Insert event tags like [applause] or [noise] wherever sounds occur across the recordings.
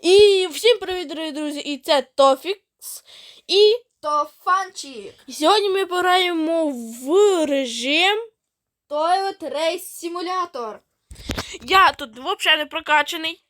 І всім привіт, дорогі друзі! І це Тофікс. І То фанчик. сьогодні ми пограємо в режим. Toilet Race Simulator. Я тут взагалі не прокачаний.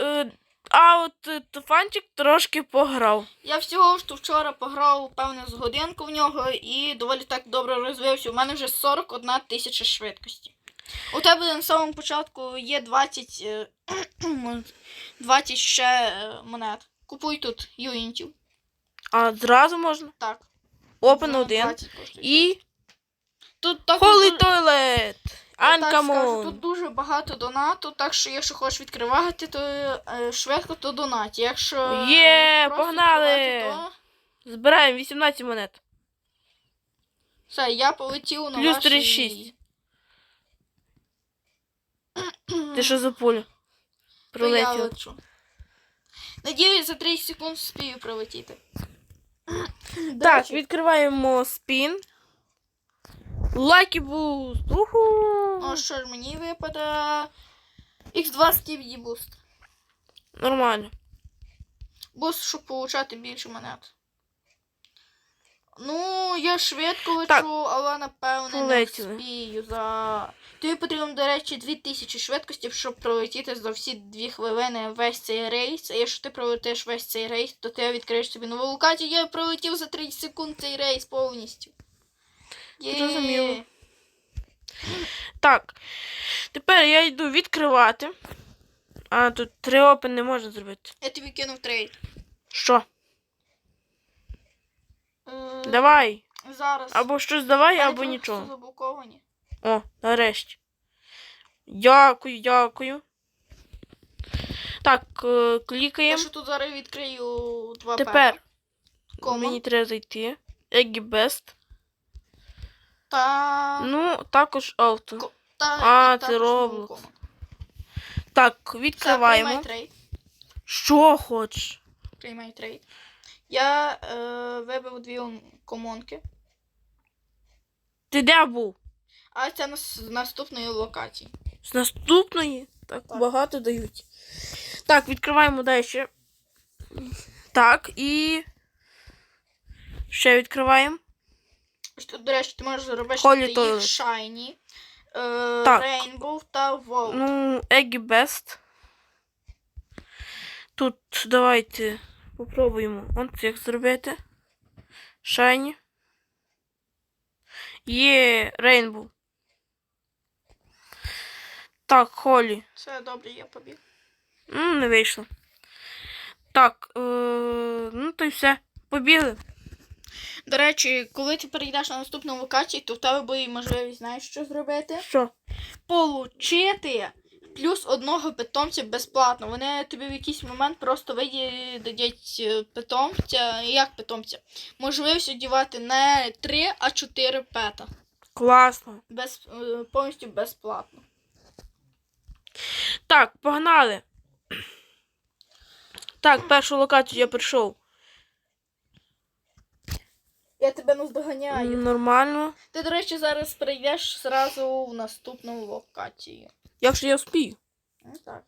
Е, А от е, Тофанчик трошки пограв. Я всього ж вчора пограв, певне, з годинку в нього і доволі так добре розвився. У мене вже 41 тисяча швидкості. У тебе на самому початку є 20, е, [clears throat] 20 ще е, монет. Купуй тут юнітів. А зразу можна. Так. Open За 1. І Тут так Holy дуже- Toilet. Uncommon. тут дуже багато донату, так що якщо хочеш відкривати, то е, швидко, то донать. Якщо е, Є, погнали! то Збираємо 18 монет. Все, я полетів на Плюс вашій... 36. Ти що за пуля? Лечу. Надіюсь, за 30 секунд спію прилетіти. До Так, відкриваємо спін. Лакі буст. Уху. Ну що ж, мені випаде X2 Skibidi Boost. Нормально. Буст, щоб получати більше монет. Ну, я швидко лечу, але напевне не Полетіли. вспію за. Тобі потрібно, до речі, 2000 швидкості, щоб пролетіти за всі 2 хвилини весь цей рейс. А якщо ти пролетиш весь цей рейс, то ти відкриєш собі нову локацію. Я пролетів за 30 секунд цей рейс повністю. Є. Зрозуміло. Так. Тепер я йду відкривати. А тут три опен не можна зробити. Я тобі кинув трейд. Що? Давай. Зараз. Або щось давай, Мене або нічого. заблоковані. О, нарешті. Дякую, дякую. Так, е, Я клікаємо. що тут зараз відкрию два Тепер Кому? мені треба зайти. Eggy Best. Та... Ну, також авто. Ко- та... А, це Roblox. Так, Все, відкриваємо. приймай трейд. Що хочеш? Приймай трейд. Я е, вибив дві комонки. Ти де був? А це нас з наступної локації. З наступної? Так, Так. багато дають. Так, відкриваємо далі. Так, і. Ще відкриваємо. Ось тут, до речі, ти можеш зробити Holy їх Toilet. Shiny, е, Так. Rainbow та Wow. Ну, Eggy Best. Тут давайте попробуємо. От як зробити. Shiny. Є Rainbow. Так, Холі. Все добре, я побіг. Ну, не вийшло. Так, е, ну то й все. Побігли. До речі, коли ти перейдеш на наступну локацію, то в тебе буде можливість, знаєш, що зробити? Що? Получити плюс одного питомця безплатно. Вони тобі в якийсь момент просто видадять е, питомця. Як питомця? Можливість одівати не 3, а 4 пета. Класно. Без, е, повністю безплатно. Так, погнали. Так, першу локацію я прийшов. Я тебе наздоганяю. Нормально. Ти, до речі, зараз прийдеш зразу в наступну локацію. Якщо я вспію. Ну, так.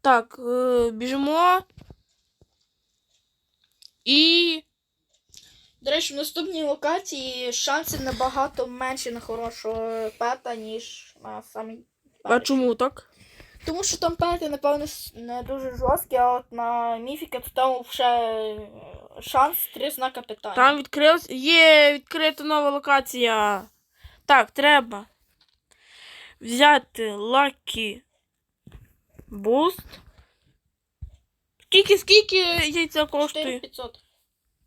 Так, е, біжимо. І. До речі, в наступній локації шанси набагато менші на хорошого пета, ніж на самий А чому так? Тому що там пети, напевно, не дуже жорсткі, а от на міфіка то там ще шанс три знака питання. Там відкрилось. Є, відкрита нова локація. Так, треба взяти Lucky Boost. Скільки, скільки яйця коштує? 4500.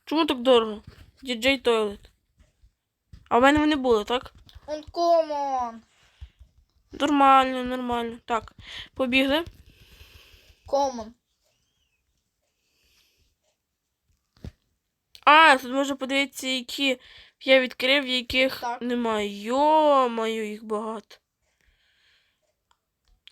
Чому так дорого? DJ Toilet. А в мене вони були, так? Uncommon. Нормально, нормально. Так, побігли. Common. А, тут можна подивитися, які я відкрив, яких Так. немає. Йо-моє, їх багато.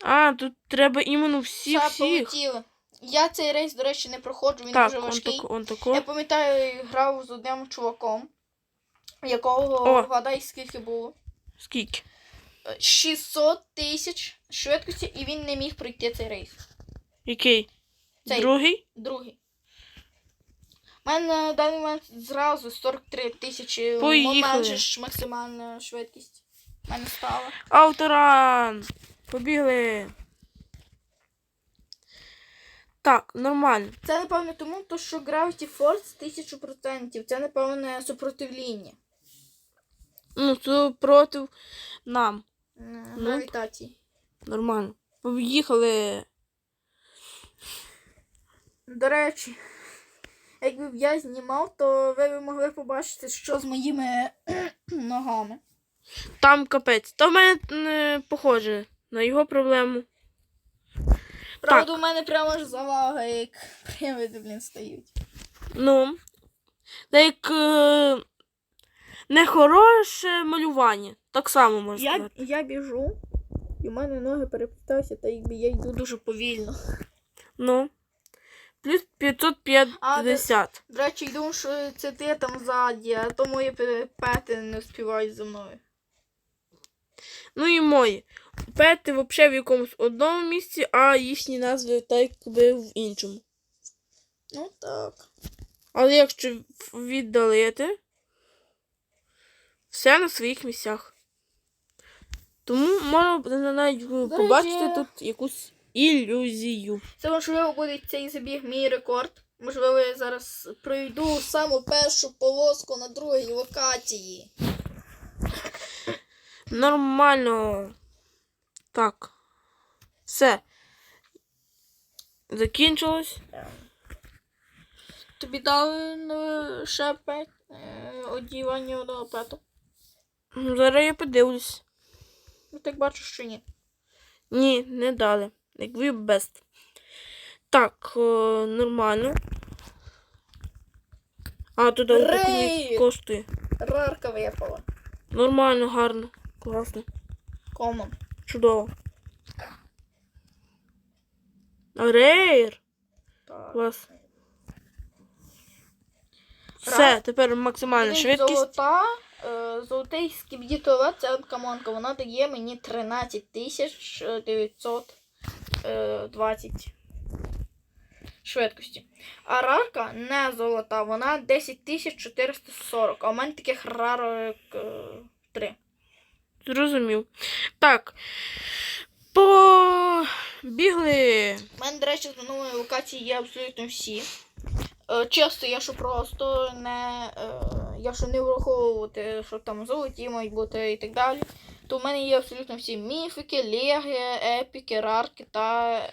А, тут треба іменно всі всіх. полетіли. Я цей рейс, до речі, не проходжу, він Так, дуже он важкий. тако, он Я пам'ятаю, грав з одним чуваком, якого О. вгадай, скільки було. Скільки? 600 тисяч швидкості, і він не міг пройти цей рейс. Який? Цей. Другий. Другий. У мене на даний момент зразу 43 тисячі Поїхали. момент же ж максимальна швидкість. У мене стала. Авторан. Побігли. Так, нормально. Це, напевно, тому, то, що Gravity Force 1000%. Це, напевно, супротивління. Ну, це проти нам. е, Ну. Нормально. Поїхали. До речі, якби б я знімав, то ви б могли побачити, що з моїми [clears throat] ногами. Там капець. Та в мене не похоже на його проблему. Правда, у мене прямо ж завага, як привиди, блін, стають. Ну. Як е, нехороше малювання. Так само можна Я, сказати. я біжу, і в мене ноги переплітаються, та якби я йду дуже повільно. Ну. Плюс 550. До речі, йду, що це ти там ззаді, а то мої пети не співають за мною. Ну і мої. Пети взагалі в якомусь одному місці, а їхні назви так би в іншому. Ну так. Але якщо віддалити, все на своїх місцях. Тому можна буде навіть побачити речі- тут якусь ілюзію. Це можливо буде цей забіг мій рекорд. Можливо, я зараз пройду саму першу полоску на другій локації. Нормально. Так. Все. Закінчилось. Тобі дали е, ще пет, е, одівання одного пета. Ну, Зараз я подивлюсь. Ну так бачу, що ні. Ні, не дали. Як ви бест. Так, е, нормально. А, тут коштує. Рарка випала. Нормально, гарно. Класно. Комон. Чудово. Рейр. Клас. Все, тепер максимальна Блін, швидкість. Золота, е, золотий скібдітова, це камонка, вона дає мені 13 тисяч 920 швидкості. А рарка не золота, вона 10 тисяч 440, а у мене таких рарок 3. Зрозумів. Так. Побігли. У мене, до речі, з минулої локації є абсолютно всі. Е, Чисто, я що просто не. е, Я що не враховувати, що там золоті мають бути і так далі. То в мене є абсолютно всі міфіки, леги, епіки, рарки та е,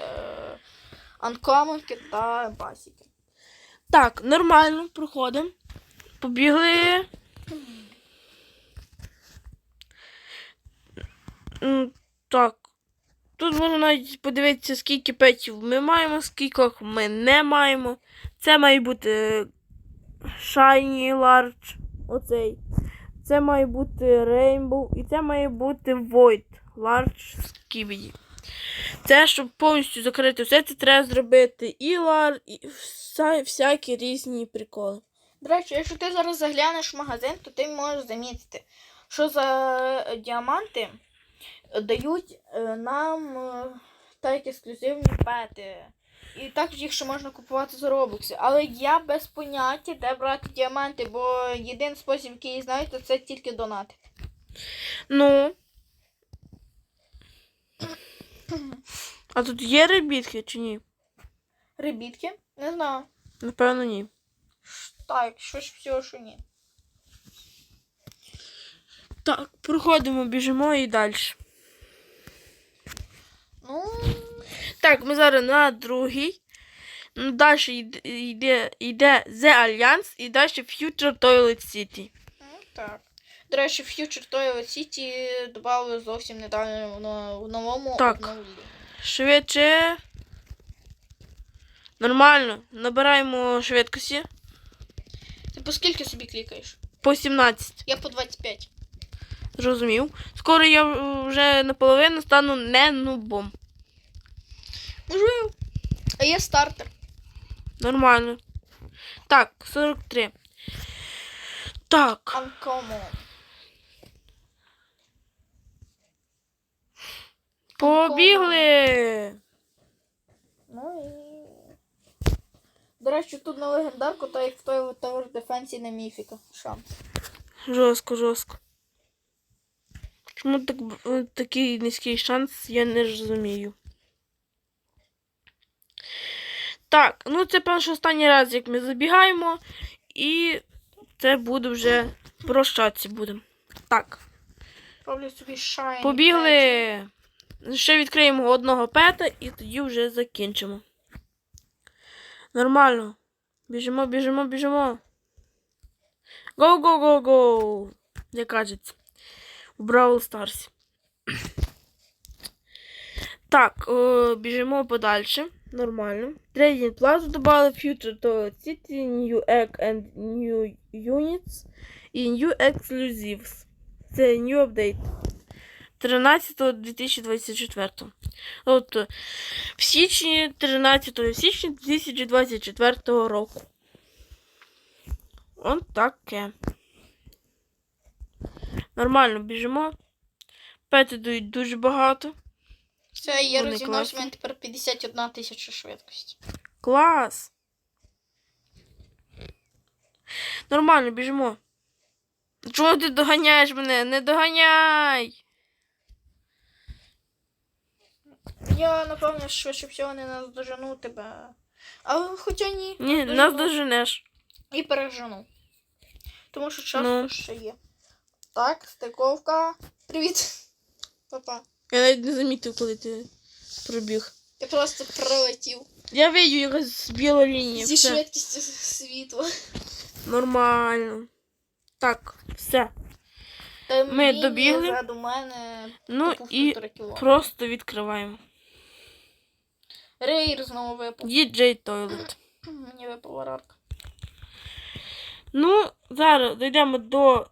анкомонки та басіки. Так, нормально, проходимо. Побігли. Так. Тут можна навіть подивитися, скільки петів ми маємо, скільки ми не маємо. Це має бути Shiny Large. Оцей. Це має бути Rainbow. І це має бути Void Large Skibidi. Це, щоб повністю закрити все, це треба зробити і лар, і вся, всякі різні приколи. До речі, якщо ти зараз заглянеш в магазин, то ти можеш замітити, що за діаманти дають е, нам е, так ексклюзивні пети. І також їх ще можна купувати за робокси. Але я без поняття, де брати діаманти, бо єдиний спосіб, який я знаю, то це тільки донати. Ну. А тут є ребітки чи ні? Ребітки? Не знаю. Напевно, ні. Так, щось всього, що ні. Так, проходимо, біжимо і далі. Ну, Так, ми зараз на другий. Далі йде, йде, The Alliance і далі Future Toilet City. ну, так. До речі, Future Toilet City додали зовсім недавно в в новому Так. обновленні. Швидше. Нормально. Набираємо швидкості. Ти по скільки собі клікаєш? По 17. Я по 25. Зрозумів. Скоро я вже наполовину стану не нубом. Можливо. А є стартер. Нормально. Так, 43. Так. Uncommon. Побігли. Ну і. До речі, тут на легендарку, то як в той Tower Defense на міфіка. Шанс. Жорстко, жорстко. Чому так, такий низький шанс, я не розумію. Так, ну це перший останній раз, як ми забігаємо, і це буде вже прощатися будемо. Так, побігли. Ще відкриємо одного пета і тоді вже закінчимо. Нормально. Біжимо, біжимо, біжимо. Go, go, go, go! Як кажеться. У Бравл Старсі. Так, о, біжимо подальше. Нормально. Trading Plaza додали Future to City, New Egg and New Units і New Exclusives. Це New Update. 13.2024. Тобто в січні 13 січня 2024 року. Он таке. Нормально біжимо. Пети дають дуже багато. Все, я Вони розігнався, класні. в мене тепер 51 тисяча швидкості. Клас. Нормально біжимо. Чого ти доганяєш мене? Не доганяй! Я, напевно, швидше всього не наздожену тебе. Але хоча ні. Ні, наздожену. нас доженеш. І пережену. Тому що час Ну. ще є. Так, стиковка. Привіт. Папа. Я навіть не замітив, коли ти пробіг. Я просто прилетів Я видю якась біла лінія. зі Все. швидкістю світла. Нормально. Так, все. Та Ми лінія добігли. Ззаду мене Ну і півтора кіло. просто відкриваємо. Рейр знову випав. DJ Toilet. Мені випала рарка. Ну, зараз дійдемо до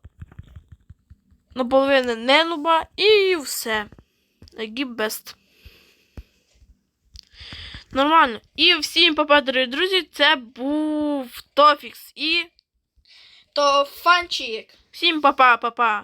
наполовини Ненуба і все. Гіп Бест. Нормально. І всім папа, дорогі друзі, це був Тофікс. І Тофанчик. всім папа, папа.